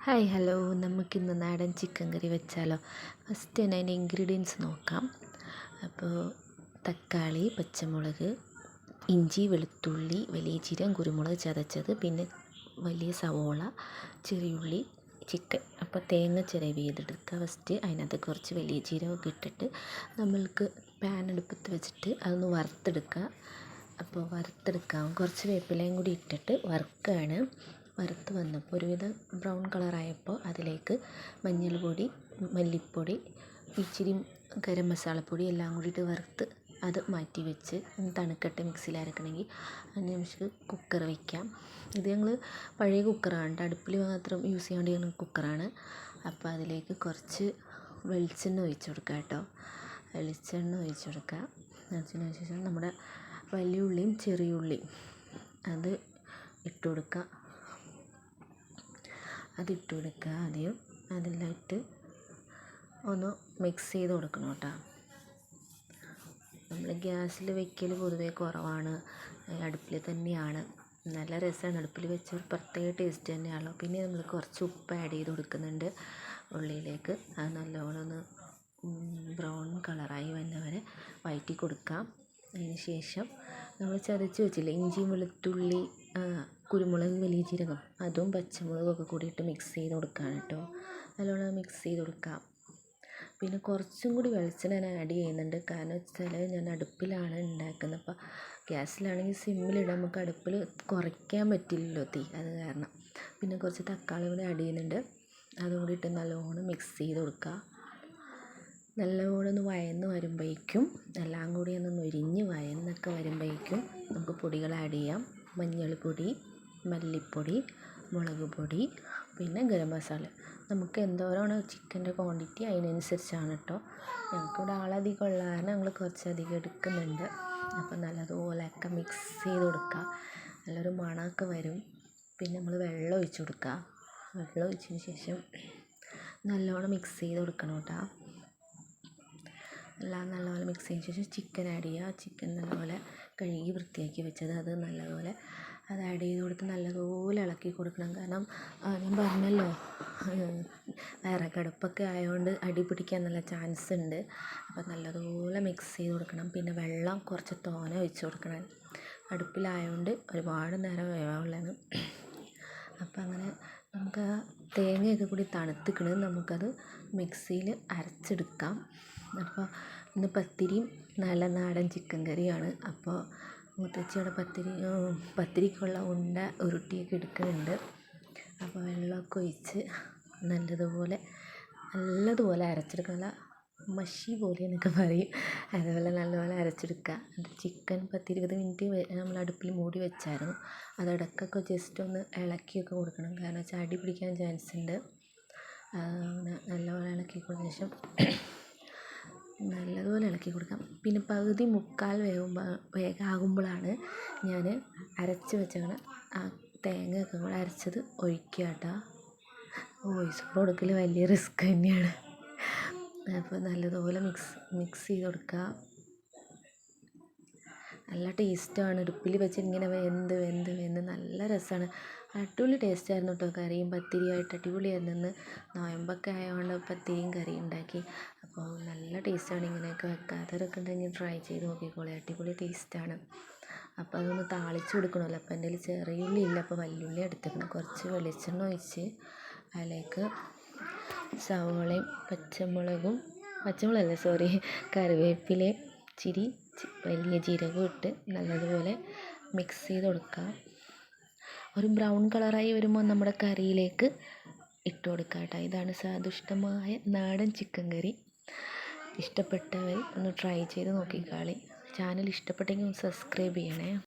Hi hello. നമുക്കിന്ന് നാടൻ chicken കറി വെച്ചാലോ? ഫസ്റ്റ് തന്നെ അതിന്റെ ഇൻഗ്രീഡിയൻസ് നോക്കാം. അപ്പോൾ തക്കാളി പച്ചമുളക് ഇഞ്ചി വെളുത്തുള്ളി വലിയ ജീരകം കുരുമുളക് ചതച്ചത് പിന്നെ വലിയ സവോള ചെറിയുള്ളി ചിക്കൻ. അപ്പോൾ തേങ്ങ ചിരവി ചെയ്തെടുക്കുക ഫസ്റ്റ് അതിനകത്ത് കുറച്ച് വലിയ ജീരകമൊക്കെ ഇട്ടിട്ട് നമ്മൾക്ക് പാൻ അടുപ്പത്ത് വെച്ചിട്ട് അതൊന്ന് വറുത്തെടുക്കുക. അപ്പോൾ വറുത്തെടുക്കാം. കുറച്ച് വേപ്പിലയും കൂടി ഇട്ടിട്ട് വറുക്കുകയാണ്. വറുത്ത് വന്നപ്പോൾ ഒരുവിധം ബ്രൗൺ കളറായപ്പോൾ അതിലേക്ക് മഞ്ഞൾപ്പൊടി മല്ലിപ്പൊടി ഇച്ചിരി ഗരം മസാലപ്പൊടി എല്ലാം കൂടിയിട്ട് വറുത്ത് അത് മാറ്റി വെച്ച് തണുക്കട്ടെ മിക്സിയിൽ അരക്കണമെങ്കിൽ. അതിന് നമുക്ക് കുക്കർ വയ്ക്കാം ഇത് ഞങ്ങൾ പഴയ കുക്കറാണ് അടുപ്പിൽ മാത്രം യൂസ് ചെയ്യാൻ വേണ്ടി കുക്കറാണ്. അപ്പോൾ അതിലേക്ക് കുറച്ച് വെളിച്ചെണ്ണ ഒഴിച്ച് കൊടുക്കുക കേട്ടോ. വെളിച്ചെണ്ണ ഒഴിച്ച് കൊടുക്കുക വെളിച്ചെണ്ണ ശേഷം നമ്മുടെ വലിയ ഉള്ളിയും ചെറിയ ഉള്ളിയും അത് ഇട്ട് കൊടുക്കുക അതിട്ട് കൊടുക്കുക ആദ്യം. അതെല്ലാം ഇട്ട് ഒന്ന് മിക്സ് ചെയ്ത് കൊടുക്കണം കേട്ടോ. നമ്മൾ ഗ്യാസിൽ വെക്കൽ പൊതുവേ കുറവാണ്. അടുപ്പിൽ തന്നെയാണ്. നല്ല രസമാണ് അടുപ്പിൽ വെച്ച ഒരു പ്രത്യേക ടേസ്റ്റ് തന്നെയാണല്ലോ. പിന്നെ നമ്മൾ കുറച്ച് ഉപ്പ് ആഡ് ചെയ്ത് കൊടുക്കുന്നുണ്ട് ഉള്ളിയിലേക്ക് അത് നല്ലോണം ഒന്ന് ബ്രൗൺ കളറായി വന്നവരെ വഴറ്റി കൊടുക്കാം. അതിന് ശേഷം നമ്മൾ ചതച്ച് വെച്ചില്ലേ ഇഞ്ചിയും വെളുത്തുള്ളി കുരുമുളക് വലിയ ജീരകം അതും പച്ചമുളകും ഒക്കെ കൂടിയിട്ട് മിക്സ് ചെയ്ത് കൊടുക്കുകയാണ് കേട്ടോ. നല്ലോണം മിക്സ് ചെയ്ത് കൊടുക്കാം. പിന്നെ കുറച്ചും കൂടി വെളിച്ചെണ്ണ ഞാൻ ആഡ് ചെയ്യുന്നുണ്ട്. കാരണം വെച്ചാൽ ഞാൻ അടുപ്പിലാണ് ഉണ്ടാക്കുന്നത്. അപ്പോൾ ഗ്യാസിലാണെങ്കിൽ സിമ്മിലിടാൻ നമുക്ക് അടുപ്പിൽ കുറയ്ക്കാൻ പറ്റില്ലല്ലോ തീ അത് കാരണം. പിന്നെ കുറച്ച് തക്കാളി കൂടി ആഡ് ചെയ്യുന്നുണ്ട്. അതും കൂടി ഇട്ട് നല്ലോണം മിക്സ് ചെയ്ത് കൊടുക്കുക നല്ലപോലെ ഒന്ന് വഴന്ന് വരുമ്പോഴേക്കും എല്ലാം കൂടി ഒന്ന് നൊരിഞ്ഞ് വഴന്നൊക്കെ വരുമ്പോഴേക്കും നമുക്ക് പൊടികൾ ആഡ് ചെയ്യാം. മഞ്ഞൾപ്പൊടി മല്ലിപ്പൊടി മുളക് പൊടി പിന്നെ ഗരം മസാല. നമുക്ക് എന്തോരമാണ് ചിക്കന്റെ ക്വാണ്ടിറ്റി അതിനനുസരിച്ചാണ് കേട്ടോ ഞങ്ങൾക്കിവിടെ ആളധികം ഉള്ള കാരണം ഞങ്ങൾ കുറച്ചധികം എടുക്കുന്നുണ്ട്. അപ്പോൾ നല്ലതുപോലെയൊക്കെ മിക്സ് ചെയ്ത് കൊടുക്കുക നല്ലൊരു മണമൊക്കെ വരും. പിന്നെ നമ്മൾ വെള്ളം ഒഴിച്ച് കൊടുക്കുക വെള്ളം ഒഴിച്ചതിന് ശേഷം നല്ലോണം മിക്സ് ചെയ്ത് കൊടുക്കണം കേട്ടോ എല്ലാം നല്ലപോലെ മിക്സ് ചെയ്തതിന് ശേഷം ചിക്കൻ ആഡ് ചെയ്യുക. ചിക്കൻ നല്ലപോലെ കഴുകി വൃത്തിയാക്കി വെച്ചത് അത് നല്ലപോലെ അത് ആഡ് ചെയ്ത് കൊടുത്ത് നല്ലതുപോലെ ഇളക്കി കൊടുക്കണം. കാരണം ഞാൻ പറഞ്ഞല്ലോ വിറകടുപ്പൊക്കെ ആയതുകൊണ്ട് അടി പിടിക്കാൻ നല്ല ചാൻസ് ഉണ്ട്. അപ്പം നല്ലതുപോലെ മിക്സ് ചെയ്ത് കൊടുക്കണം. പിന്നെ വെള്ളം കുറച്ച് തോനെ ഒഴിച്ച് കൊടുക്കണം. അടുപ്പിലായതുകൊണ്ട് ഒരുപാട് നേരം വേവാനുള്ളതാണ്. അപ്പം അങ്ങനെ നമുക്ക് തേങ്ങയൊക്കെ കൂടി തണുത്തിക്കണ്. നമുക്കത് മിക്സിയിൽ അരച്ചെടുക്കാം. അപ്പോൾ ഇന്ന് പത്തിരിയും നല്ല നാടൻ ചിക്കൻ കറിയുമാണ്. അപ്പോൾ മുത്തച്ഛി അവിടെ പത്തിരി പത്തിരിക്കുള്ള ഉണ്ട ഉരുട്ടിയൊക്കെ എടുക്കുന്നുണ്ട്. അപ്പോൾ വെള്ളമൊക്കെ ഒഴിച്ച് നല്ലതുപോലെ നല്ലതുപോലെ അരച്ചെടുക്കുക നല്ല മഷി പോലെ എന്നൊക്കെ പറയും. അതുപോലെ നല്ലപോലെ അരച്ചെടുക്കുക. ചിക്കൻ പത്തിരുപത് മിനിറ്റ് നമ്മൾ അടുപ്പിൽ മൂടി വെച്ചായിരുന്നു. അത് ജസ്റ്റ് ഒന്ന് ഇളക്കിയൊക്കെ കൊടുക്കണം. കാരണം വെച്ചാൽ അടി പിടിക്കാൻ ചാൻസ് ഉണ്ട്. നല്ലപോലെ ഇളക്കി കൊടുത്ത ശേഷം നല്ലതുപോലെ ഇളക്കി കൊടുക്കാം. പിന്നെ പകുതി മുക്കാൽ വേകുമ്പോൾ വേകാകുമ്പോഴാണ് ഞാൻ അരച്ച് വെച്ചേക്കണ ആ തേങ്ങയൊക്കെ കൂടെ അരച്ചത് ഒഴിക്കുക കേട്ടോ വോയിസ് കൊടുക്കൽ വലിയ റിസ്ക് തന്നെയാണ്. അപ്പോൾ നല്ലതുപോലെ മിക്സ് മിക്സ് ചെയ്ത് കൊടുക്കുക നല്ല ടേസ്റ്റാണ്. അടുപ്പിൽ വെച്ചിങ്ങനെ വെന്ത് വെന്ത് വെന്ത് നല്ല രസമാണ് അടിപൊളി ടേസ്റ്റായിരുന്നു കേട്ടോ കറിയും പത്തിരിയായിട്ട് അടിപൊളിയായിരുന്നു. ഇന്ന് നോയമ്പൊക്കെ ആയതുകൊണ്ട് പത്തിരിയും കറിയും ഉണ്ടാക്കി. അപ്പോൾ നല്ല ടേസ്റ്റാണ് ഇങ്ങനെയൊക്കെ വെക്കാത്തവരൊക്കെ ഉണ്ടെങ്കിൽ ട്രൈ ചെയ്ത് നോക്കിക്കോളി. അടിപൊളി ടേസ്റ്റാണ്. അപ്പോൾ അതൊന്ന് താളിച്ച് കൊടുക്കണമല്ലോ. അപ്പോൾ എന്റെ ചെറിയ ഉള്ളി ഇല്ല. അപ്പോൾ വലിയുള്ളി എടുത്തേക്കണം കുറച്ച് വെളിച്ചെണ്ണ ഒഴിച്ച് അതിലേക്ക് സവോളയും പച്ചമുളകും പച്ചമുളകല്ല സോറി കറിവേപ്പിലയും ഇച്ചിരി വലിയ ജീരകവും ഇട്ട് നല്ലതുപോലെ മിക്സ് ചെയ്ത് കൊടുക്കുക ഒരു ബ്രൗൺ കളറായി വരുമ്പോൾ നമ്മുടെ കറിയിലേക്ക് ഇട്ട് കൊടുക്കുക കേട്ടോ. ഇതാണ് സ്വാദിഷ്ടമായ നാടൻ ചിക്കൻ കറി. ഇഷ്ടപ്പെട്ടവർ ഒന്ന് ട്രൈ ചെയ്ത് നോക്കിക്കാളി ചാനൽ ഇഷ്ടപ്പെട്ടെങ്കിൽ ഒന്ന് സബ്സ്ക്രൈബ് ചെയ്യണേ.